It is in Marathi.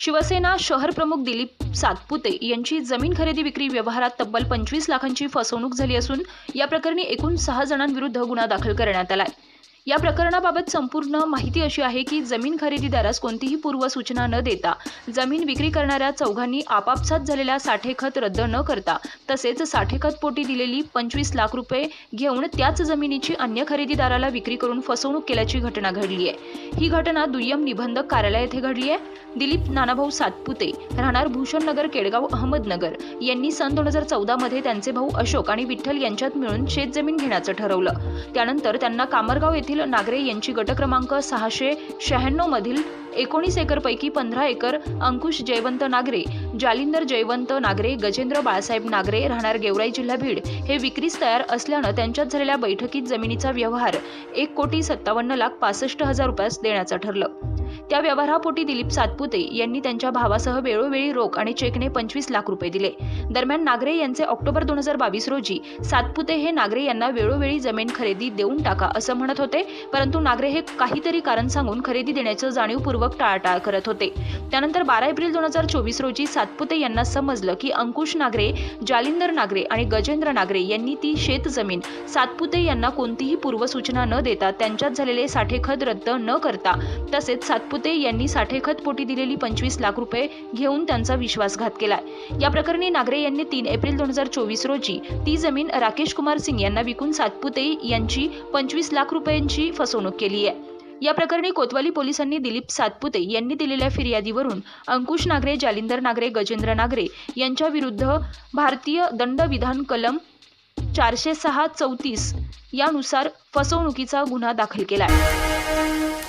शिवसेना शहर प्रमुख दिलीप सातपुते यांची जमीन खरेदी विक्री व्यवहारात तब्बल पंचवीस लाखांची फसवणूक झाली असून या प्रकरणी एकूण सहा जणांविरुद्ध गुन्हा दाखल करण्यात आलाय. या प्रकरणाबाबत संपूर्ण माहिती अशी आहे की जमीन खरेदीदारास कोणतीही पूर्वसूचना न देता जमीन विक्री करणाऱ्या चौघांनी आपापसात झालेल्या साठेखत रद्द न करता तसेच साठेखत पोटी दिलेली पंचवीस लाख रुपये घेऊन त्याच जमिनीची अन्य खरेदीदाराला विक्री करून फसवणूक केल्याची घटना घडली आहे. ही घटना दुय्यम निबंधक कार्यालय येथे घडली आहे. दिलीप नानाभाऊ सातपुते राहणार भूषणनगर केडगाव अहमदनगर यांनी सन दोन हजार चौदामध्ये त्यांचे भाऊ अशोक आणि विठ्ठल यांच्यात मिळून शेतजमीन घेण्याचं ठरवलं. त्यानंतर त्यांना कामरगाव येथील नागरे यांची गट क्रमांक सहाशे शहाण्णव मधील एकोणीस एकरपैकी पंधरा एकर अंकुश जयवंत नागरे जालिंदर जयवंत नागरे गजेंद्र बाळासाहेब नागरे राहणार गेवराई जिल्हा बीड हे विक्रीस तयार असल्यानं त्यांच्यात झालेल्या बैठकीत जमिनीचा व्यवहार एक कोटी सत्तावन्न लाख पासष्ट हजार रुपयास देण्याचं ठरलं. त्या व्यवहारापोटी दिलीप सातपुते यांनी त्यांच्या भावासह वेळोवेळी रोख आणि चेकने पंचवीस लाख रुपये दिले. दरम्यान नागरे यांचे ऑक्टोबर दोन हजार बावीस रोजी सातपुते हे नागरे यांना वेळोवेळी जमीन खरेदी देऊन टाका असं म्हणत होते परंतु नागरे हे काहीतरी कारण सांगून खरेदी देण्याचं जाणीवपूर्वक टाळाटाळ करत होते. त्यानंतर बारा एप्रिल दोन हजार चोवीस रोजी सातपुते यांना समजलं की अंकुश नागरे जालिंदर नागरे आणि गजेंद्र नागरे यांनी ती शेत जमीन सातपुते यांना कोणतीही पूर्वसूचना न देता त्यांच्यात झालेले साठेखत रद्द न करता तसेच सातपुते यांनी साठेखत पोटी दिलेली पंचवीस लाख रुपये घेऊन त्यांचा विश्वासघात केलाय. या प्रकरणी नागरे यांनी तीन एप्रिल दोन हजार चोवीस रोजी ती जमीन राकेश कुमार सिंग यांना विकून सातपुते यांची पंचवीस लाख रुपयांची फसवणूक केली आहे. या प्रकरणी कोतवाली पोलिसांनी दिलीप सातपुते यांनी दिलेल्या फिर्यादीवरून अंकुश नागरे जालिंदर नागरे गजेंद्र नागरे यांच्या विरुद्ध भारतीय दंडविधान कलम चारशे सहा चौतीस यानुसार फसवणुकीचा गुन्हा दाखल केला आहे